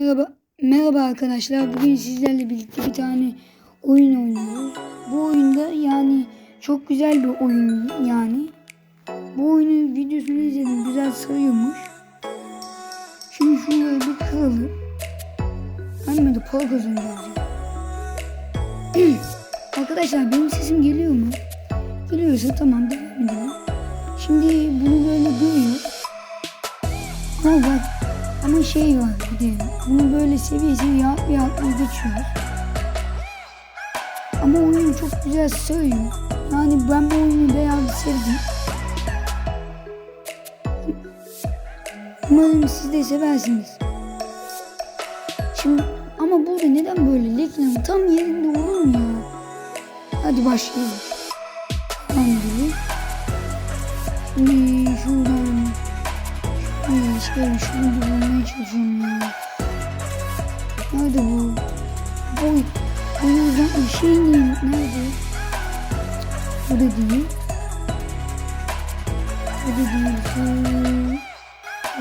Merhaba, merhaba arkadaşlar. Bugün sizlerle birlikte bir tane oyun oynuyoruz. Bu oyunda yani çok güzel bir oyun yani. Bu oyunun videosunu izledim. Güzel sarıyormuş. Şimdi şurayı bir kıralım. De para kazanacağız arkadaşlar benim sesim geliyor mu? Geliyorsa tamam devam edelim. Şimdi bunu böyle duruyor. Ama bak ama şey var bir de bunu böyle seviye seviye atlaya atlaya geçiyoruz. Ama oyun çok güzel söylüyor. Yani ben bu oyunu bayağı sevdim. Umarım siz de seversiniz. Şimdi ama burada neden böyle Leknam tam yerinde olur mu ya? Hadi başlayalım. Tamam. Şimdi şuradan Şöyle şöyle şunu bulmaya çalışıyorum ya. Nerede bu? Boy. Boyayacağım bir şey değil. Nerede? Bu da değil. Bu değil. Bu...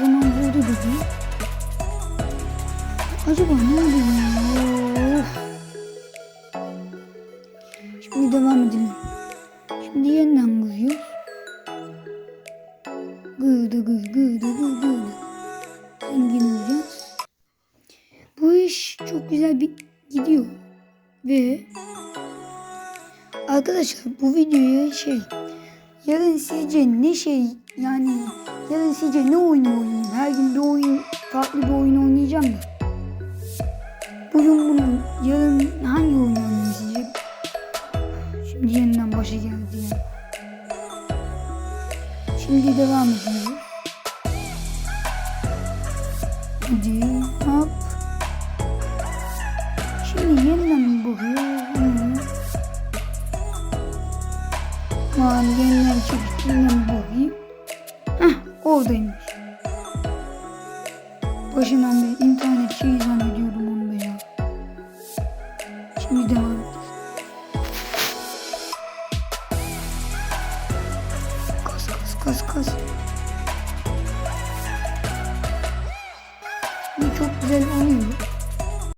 Zaman burada da değil. Acaba nerede ya? Of. Şimdi devam edelim. Şimdi yeniden kızıyoruz. Gıdı gıdı gıdı gıdı gıdı. Zengin olacağız. Bu iş çok güzel bir gidiyor. Ve arkadaşlar bu videoya şey yarın sizce ne şey yani yarın sizce ne oyun oynayayım? Her gün bir oyun farklı bir oyun oynayacağım da. Bugün bunu yarın hangi oyun Şimdi devam ediyoruz. Hadi hop. Şimdi yeniden bakıyor. Hmm. Aman yeniden çekip yeniden bakayım. Heh oradaymış. Başından beri internet şeyi zannediyordum onu da ya. Şimdi devam kas kas. Bu çok güzel oluyor.